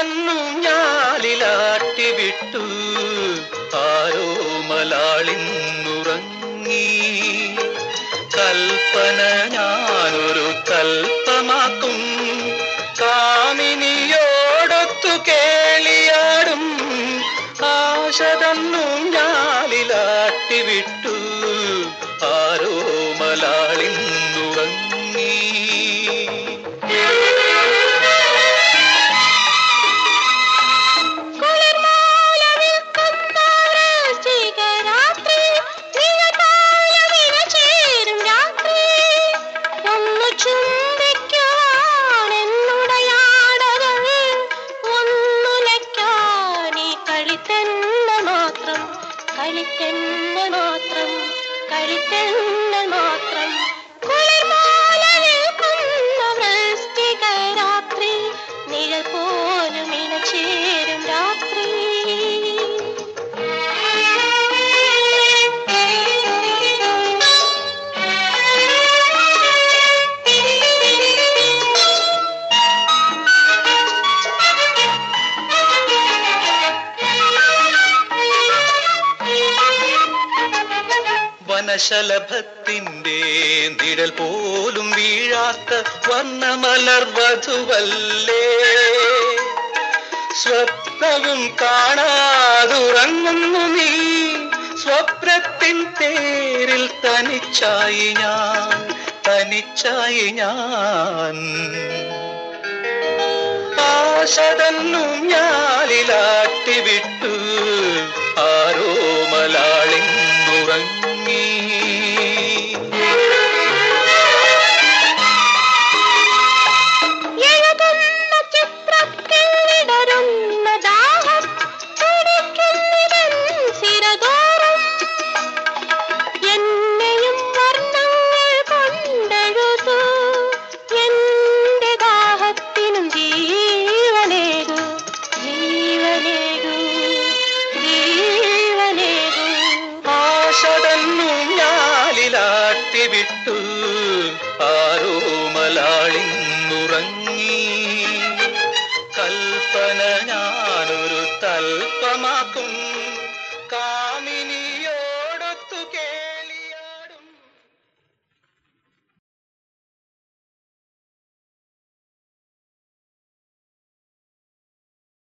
ആശതന്നു ഞാലിലാട്ടി വിട്ടു. ആരോ മലാളിന്നുറങ്ങി കൽപ്പന ഞാനൊരു കൽപ്പമാക്കും. കാമിനിയോടൊത്തു കേളിയാടും. ആശതന്നു ഞാലിലാട്ടി വിട്ടു. ആരോ മലാളിന്നുറങ്ങി കളിത്തെന്ന മാത്രം കളിത്തെന്ന മാത്രം. വനശലഭത്തിന്റെ നിഴൽ പോലും വീഴാത്ത വർണമലർ വധുവല്ലേ? സ്വപ്നവും കാണാതുറങ്ങുന്നു നീ. സ്വപ്നത്തിൻ തേരിൽ തനിച്ചായി ഞാൻ തനിച്ചായി ഞാൻ. ആശതന്നു ഞാലിലാട്ടി വിട്ടു ആരോ മലാളിന്നുറങ്ങി